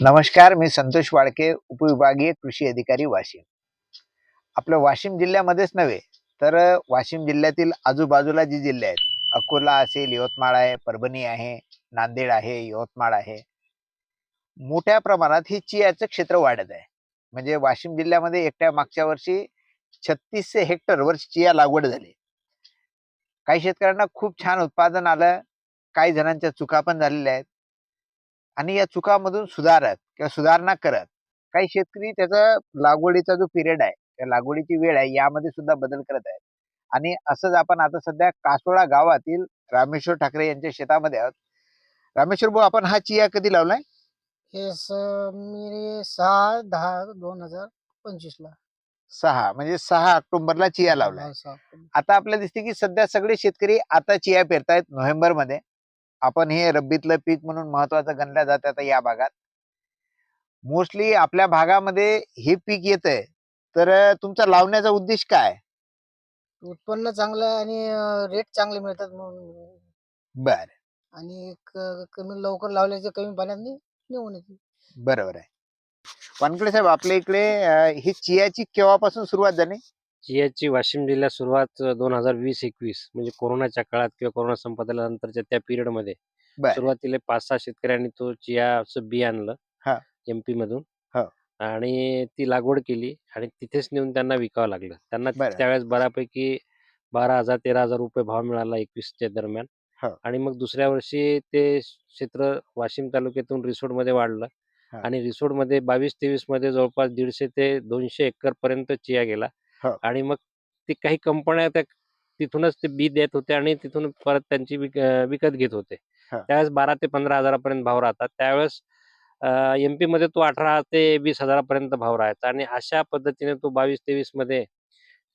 नमस्कार मी संतोष वाडके उपविभागीय कृषी अधिकारी वाशिम. आपलं वाशिम जिल्ह्यामध्येच नव्हे तर वाशिम जिल्ह्यातील आजूबाजूला जी जिल्हे आहेत अकोला असेल यवतमाळ आहे परभणी आहे नांदेड आहे यवतमाळ आहे मोठ्या प्रमाणात ही चियाचं क्षेत्र वाढत आहे. म्हणजे वाशिम जिल्ह्यामध्ये एकट्या मागच्या वर्षी छत्तीसशे हेक्टरवर चिया लागवड झाली. काही शेतकऱ्यांना खूप छान उत्पादन आलं काही जणांच्या चुका पण झालेल्या आहेत. आणि या चुकामधून सुधारत किंवा सुधारणा करत. काही शेतकरी त्याचा लागवडीचा जो पिरियड आहे त्या लागवडीची वेळ आहे यामध्ये सुद्धा बदल करत आहेत. आणि असंच आपण आता सध्या कासोळा गावातील रामेश्वर ठाकरे यांच्या शेतामध्ये आहोत. रामेश्वर भाऊ आपण हा चिया कधी लावलाय? हे मी सहा दहा दोन हजार पंचवीस ला. सहा म्हणजे सहा ऑक्टोबरला चिया लावलाय. आता आपल्याला दिसते की सध्या सगळे शेतकरी आता चिया पेरतायत नोव्हेंबरमध्ये आपण हे रब्बीतलं पीक म्हणून महत्वाचं गणल्या जात आता या भागात. मोस्टली आपल्या भागामध्ये हे पीक येत आहे तर तुमचा लावण्याचा उद्देश काय? उत्पन्न चांगलं आहे आणि रेट चांगले मिळतात म्हणून. बर. आणि क- कमी लवकर लावल्याचे कमी पाण्यात नि- निघून येते. बरोबर आहे. वानकडे साहेब आपल्या इकडे अं, ही चियाची केव्हापासून सुरुवात झाली? चियाची वाशिम जिल्ह्यात सुरुवात दोन हजार वीस एकवीस म्हणजे कोरोनाच्या काळात किंवा कोरोना संपत आल्यानंतरच्या त्या पिरियडमध्ये बर सुरुवातीला पाच सहा शेतकऱ्यांनी तो चियाचं बी आणलं. एमपी मधून हो. आणि ती लागवड केली आणि तिथेच नेऊन त्यांना विकावं लागलं त्यांना बरं. त्यावेळेस बऱ्यापैकी बारा हजार तेरा हजार रुपये भाव मिळाला एकवीसच्या दरम्यान हो. आणि मग दुसऱ्या वर्षी ते क्षेत्र वाशिम तालुक्यातून रिसोडमध्ये वाढलं हा. आणि रिसोडमध्ये बावीस तेवीसमध्ये जवळपास दीडशे ते दोनशे एकर पर्यंत चिया गेला. आणि मग ते काही कंपन्या त्या तिथूनच ते बी देत होते आणि तिथून परत त्यांची विकत घेत होते. त्यावेळेस बारा ते पंधरा हजारापर्यंत भाव राहतात. त्यावेळेस एमपी मध्ये तो अठरा ते वीस हजारापर्यंत भाव राहायचा आणि अशा पद्धतीने तो बावीस तेवीसमध्ये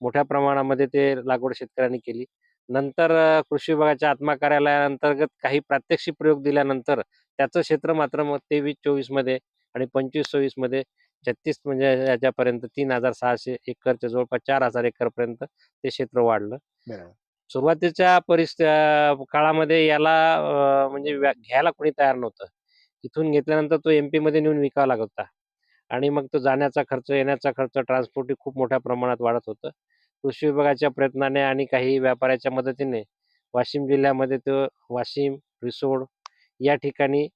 मोठ्या प्रमाणामध्ये ते लागवड शेतकऱ्यांनी केली. नंतर कृषी विभागाच्या आत्मा कार्यालयाअंतर्गत काही प्रात्यक्षिक प्रयोग दिल्यानंतर त्याचं क्षेत्र मात्र मग तेवीस चोवीसमध्ये आणि पंचवीस सव्वीसमध्ये छत्तीस म्हणजे याच्यापर्यंत तीन हजार सहाशे एकरच्या जवळपास चार हजार एकर पर्यंत ते क्षेत्र वाढलं. सुरुवातीच्या परिस्थिती काळामध्ये याला म्हणजे घ्यायला कोणी तयार नव्हतं. इथून घेतल्यानंतर तो एमपी मध्ये नेऊन विकावा लागत होता. आणि मग तो जाण्याचा खर्च येण्याचा खर्च ट्रान्सपोर्ट खूप मोठ्या प्रमाणात वाढत होतं. कृषी विभागाच्या प्रयत्नाने आणि काही व्यापाऱ्याच्या मदतीने वाशिम जिल्ह्यामध्ये तो वाशिम रिसोड या ठिकाणी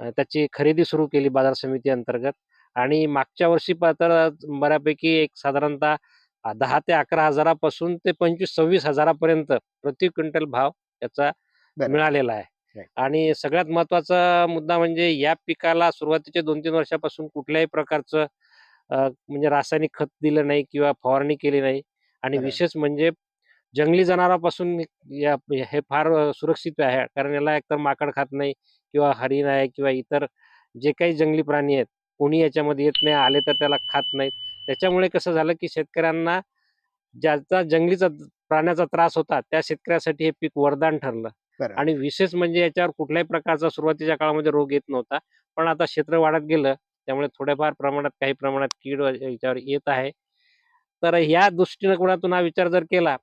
त्याची खरेदी सुरू केली बाजार समिती अंतर्गत. आणि मागच्या वर्षी तर बऱ्यापैकी एक साधारणतः दहा ते अकरा हजारापासून ते पंचवीस सव्वीस हजारापर्यंत प्रति क्विंटल भाव याचा. मिळालेला आहे. आणि सगळ्यात महत्त्वाचा मुद्दा म्हणजे या पिकाला सुरुवातीच्या दोन तीन वर्षापासून कुठल्याही प्रकारचं म्हणजे रासायनिक खत दिलं नाही किंवा फवारणी केली नाही आणि. विशेष म्हणजे जंगली जनावरांपासून या हे फार सुरक्षित आहे कारण याला एकतर माकड खात नाही किंवा हरिण आहे किंवा इतर जे काही जंगली प्राणी आहेत कोणी याच्यामध्ये येत नाही आले तर त्याला खात नाहीत. त्याच्यामुळे कसं झालं की शेतकऱ्यांना ज्याचा जंगलीचा प्राण्याचा त्रास होता त्या शेतकऱ्यासाठी हे पीक वरदान ठरलं. आणि विशेष म्हणजे याच्यावर कुठल्याही प्रकारचा सुरुवातीच्या काळामध्ये रोग येत नव्हता. पण आता क्षेत्र वाढत गेलं त्यामुळे थोड्याफार प्रमाणात काही प्रमाणात कीड याच्यावर येत आहे. तर ह्या दृष्टिकोनातून हा विचार जर केला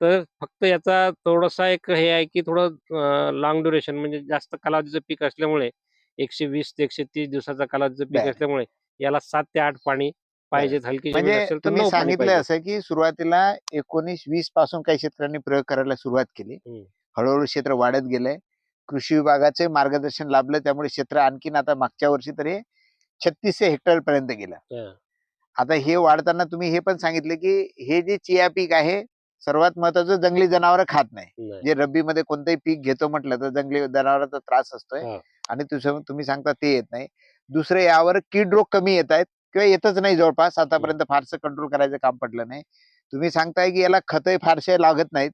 तर फक्त याचा थोडासा एक हे आहे की थोडं लॉंग ड्युरेशन म्हणजे जास्त कालावधीचं पीक असल्यामुळे एकशे वीस ते एकशे तीस दिवसाचा कालावधीचं पीक. असल्यामुळे याला सात ते आठ पाणी पाहिजे हलकी म्हणजे तुम्ही सांगितलं असं की सुरुवातीला एकोणीस वीसपासून काही शेतकऱ्यांनी प्रयोग करायला सुरुवात केली. हळूहळू क्षेत्र वाढत गेलंय कृषी विभागाचे मार्गदर्शन लाभलं त्यामुळे क्षेत्र आणखीन आता मागच्या वर्षी तरी छत्तीसशे हेक्टर पर्यंत गेलं. आता हे वाढताना तुम्ही हे पण सांगितले की हे जे चिया पीक आहे सर्वात महत्वाचं जंगली जनावर खात नाही. जे रब्बी मध्ये कोणतंही पीक घेतो म्हटलं तर जंगली जनावरांचा त्रास असतोय. आणि तुम्ही सांगता ते येत नाही. दुसरं यावर कीड रोग कमी येत आहेत किंवा येतच नाही जवळपास. आतापर्यंत फारसं कंट्रोल करायचं काम पडलं नाही. तुम्ही सांगताय की याला खतही फारसे लागत नाहीत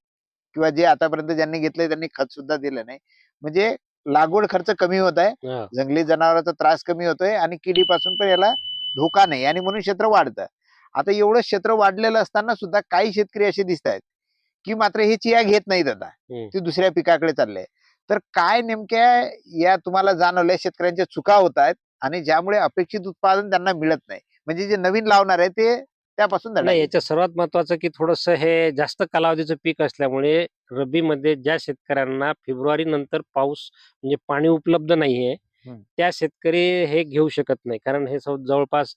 किंवा जे आतापर्यंत ज्यांनी घेतलंय त्यांनी खत सुद्धा दिलं नाही. म्हणजे लागवड खर्च कमी होत आहे. जंगली जनावरांचा त्रास कमी होतोय आणि किडीपासून पण याला धोका नाही आणि म्हणून क्षेत्र वाढतं. आता एवढं क्षेत्र वाढलेलं असताना सुद्धा काही शेतकरी असे दिसत आहेत की मात्र हे चिया घेत नाहीत आता. ते दुसऱ्या पिकाकडे चाललंय तर काय नेमक्या या तुम्हाला जाणवलंय शेतकऱ्यांच्या चुका होत आहेत आणि ज्यामुळे अपेक्षित उत्पादन त्यांना मिळत नाही म्हणजे जे नवीन लावणार आहे ते त्यापासून. याच्यात सर्वात महत्वाचं की थोडस हे जास्त कालावधीचं पीक असल्यामुळे रब्बीमध्ये ज्या शेतकऱ्यांना फेब्रुवारी नंतर पाऊस म्हणजे पाणी उपलब्ध नाहीये. त्या शेतकरी हे घेऊ शकत नाही कारण हे जवळपास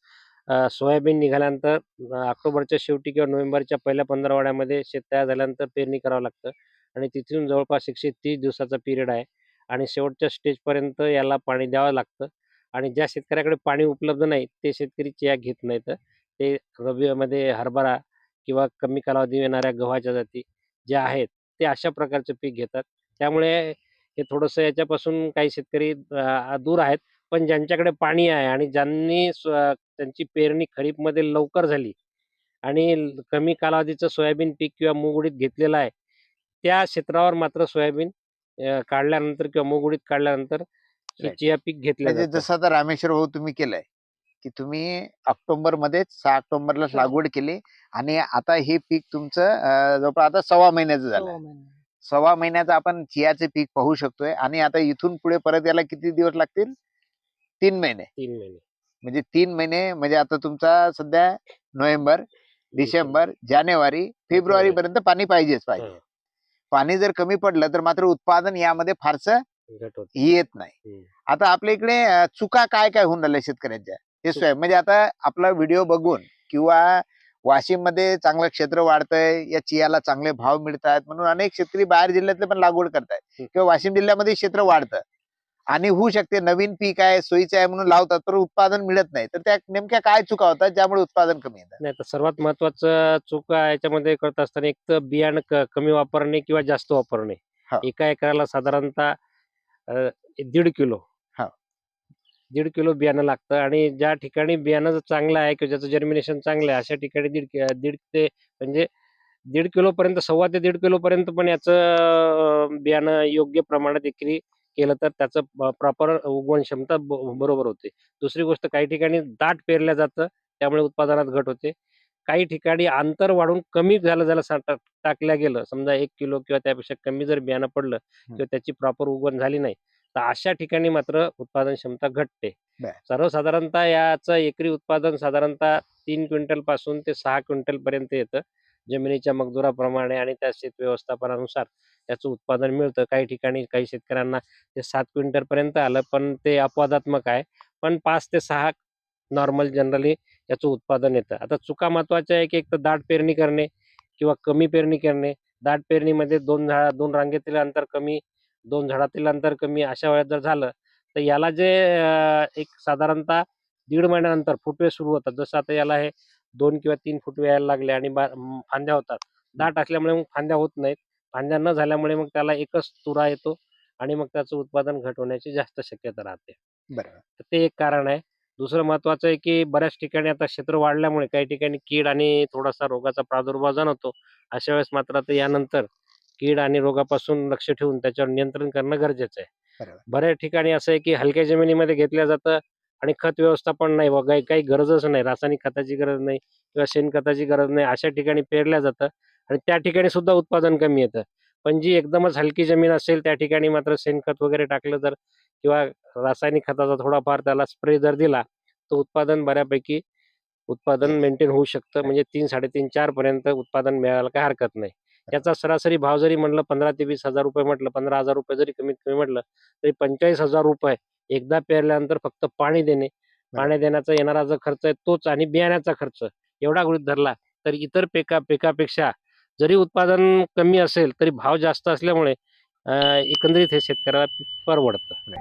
सोयाबीन निघाल्यानंतर ऑक्टोबरच्या शेवटी किंवा नोव्हेंबरच्या पहिल्या पंधरवड्यामध्ये शेत तयार झाल्यानंतर पेरणी करावं लागतं. आणि तिथून जवळपास एकशे तीस दिवसाचा पिरियड आहे. आणि शेवटच्या स्टेजपर्यंत याला पाणी द्यावं लागतं. आणि ज्या शेतकऱ्याकडे पाणी उपलब्ध नाही ते शेतकरी चिया घेत नाहीत. ते रब्बीमध्ये हरभरा किंवा कमी कालावधी येणाऱ्या गव्हाच्या जाती ज्या आहेत ते अशा प्रकारचं पीक घेतात. त्यामुळे हे थोडंसं याच्यापासून काही शेतकरी दूर आहेत. पण ज्यांच्याकडे पाणी आहे आणि ज्यांनी स्व- त्यांची पेरणी खरीपमध्ये लवकर झाली आणि ल- कमी कालावधीचं सोयाबीन पीक किंवा मूग उडीद घेतलेलं आहे त्या क्षेत्रावर मात्र सोयाबीन अं, काढल्यानंतर किंवा मूग उडीद काढल्यानंतर हे Right. चिया पीक घेतलं म्हणजे जातं जसं आता रामेश्वर भाऊ तुम्ही केलंय की तुम्ही ऑक्टोबर मध्येच सहा ऑक्टोबरला हो. लागवड केली आणि आता हे पीक तुमचं अं, जवळपास आता सव्वा महिन्याचं झालं. सव्वा महिन्याचं आपण चियाचे पीक पाहू शकतोय आणि आता इथून पुढे परत याला किती दिवस लागतील तीन महिने. तीन महिने. म्हणजे तीन महिने म्हणजे आता तुमचा सध्या नोव्हेंबर डिसेंबर. जानेवारी फेब्रुवारी. पर्यंत पाणी पाहिजेच पाहिजे. पाणी जर कमी पडलं तर मात्र उत्पादन यामध्ये फारसं येत नाही. आता आपल्या इकडे चुका काय काय होऊन राहिल्या शेतकऱ्यांच्या? हे स्वयं म्हणजे आता आपला व्हिडिओ बघून किंवा वाशिममध्ये चांगलं क्षेत्र वाढतंय या चियाला चांगले भाव मिळतात म्हणून अनेक शेतकरी बाहेर जिल्ह्यातले पण लागवड करतायत. हम्म. किंवा वाशिम जिल्ह्यामध्ये क्षेत्र वाढतं. आणि होऊ शकते नवीन पीक आहे सोयीचं आहे म्हणून लावतात तर उत्पादन मिळत नाही तर त्या नेमक्या काय चुका होतात ज्यामुळे उत्पादन कमी येतं नाही तर सर्वात महत्वाचं चूक याच्यामध्ये करत असताना एक तर बियाणं कमी वापरणे किंवा जास्त वापरणे. एका एकराला साधारणतः दीड किलो हा. दीड किलो बियाणं लागतं आणि ज्या ठिकाणी बियाणं चांगलं आहे किंवा ज्याचं जर्मिनेशन चांगलं आहे अशा ठिकाणी दीड दीड ते म्हणजे दीड किलो पर्यंत सव्वा ते दीड किलो पर्यंत पण याचं बियाणं योग्य प्रमाणात एकरी केलं तर त्याचं प्रॉपर उगवण क्षमता बरोबर होते. दुसरी गोष्ट काही ठिकाणी दाट पेरलं जातं त्यामुळे उत्पादनात घट होते. काही ठिकाणी अंतर वाढून कमी झालं झालं टाकल्या गेलं समजा एक किलो किंवा त्यापेक्षा कमी जर बियाणं पडलं किंवा त्याची प्रॉपर उगवण झाली नाही तर अशा ठिकाणी मात्र उत्पादन क्षमता घटते. सर्वसाधारणतः याचं एकरी उत्पादन साधारणतः तीन क्विंटलपासून ते सहा क्विंटल पर्यंत येतं जमिनीच्या मजदुराप्रमाणे आणि त्या शेत व्यवस्थापनानुसार. त्याचं उत्पादन मिळतं. काही ठिकाणी काही शेतकऱ्यांना ते सात क्विंटल पर्यंत आलं पण ते अपवादात्मक आहे. पण पाच ते सहा नॉर्मल जनरली याचं उत्पादन येतं. आता चुका महत्त्वाच्या आहे की एक तर दाट पेरणी करणे किंवा कमी पेरणी करणे. दाट पेरणीमध्ये दोन झाडा दोन रांगेतील अंतर कमी दोन झाडातील अंतर कमी अशा वेळेत जर झालं तर याला जे एक साधारणतः दीड महिन्यानंतर फुटवे सुरू होतात. जसं आता याला हे दोन किंवा तीन फुटवे यायला लागले आणि बा- फांद्या होतात. दाट असल्यामुळे मग फांद्या होत नाहीत. फांद्या न झाल्यामुळे मग त्याला एकच तुरा येतो आणि मग त्याचं उत्पादन घट होण्याची जास्त शक्यता राहते. बरोबर. तर ते एक कारण आहे. दुसरं महत्वाचं आहे की बऱ्याच ठिकाणी आता क्षेत्र वाढल्यामुळे काही ठिकाणी कीड आणि थोडासा रोगाचा प्रादुर्भाव जाणवतो अशा वेळेस मात्र आता यानंतर कीड आणि रोगापासून लक्ष ठेवून त्याच्यावर नियंत्रण करणं गरजेचं आहे. बऱ्याच ठिकाणी असं आहे की हलक्या जमिनीमध्ये घेतलं जातं आणि खत व्यवस्थापन नाही. व काही काही गरजच नाही. रासायनिक खताची गरज नाही किंवा शेणखताची गरज नाही. अशा ठिकाणी पेरल्या जातं. आणि त्या ठिकाणी सुद्धा उत्पादन कमी येतं. पण जी एकदमच हलकी जमीन असेल त्या ठिकाणी मात्र शेणखत वगैरे टाकलं जर किंवा रासायनिक खताचा थोडाफार त्याला स्प्रे जर दिला तर उत्पादन बऱ्यापैकी उत्पादन मेंटेन होऊ शकतं. म्हणजे तीन साडेतीन चार पर्यंत उत्पादन मिळायला काही हरकत नाही. त्याचा सरासरी भाव जरी म्हटलं पंधरा ते वीस हजार रुपये म्हटलं पंधरा हजार रुपये जरी कमीत कमी म्हटलं तरी पंचेचाळीस हजार रुपये एकदा पेरल्यानंतर फक्त पाणी देणे. पाणी देण्याचा येणारा जो खर्च आहे तोच आणि बियाण्याचा खर्च. एवढा गृहीत धरला तर इतर पिका पिकापेक्षा जरी उत्पादन कमी असेल तरी भाव जास्त असल्यामुळे एकंदरीत हे शेतकऱ्याला परवडतं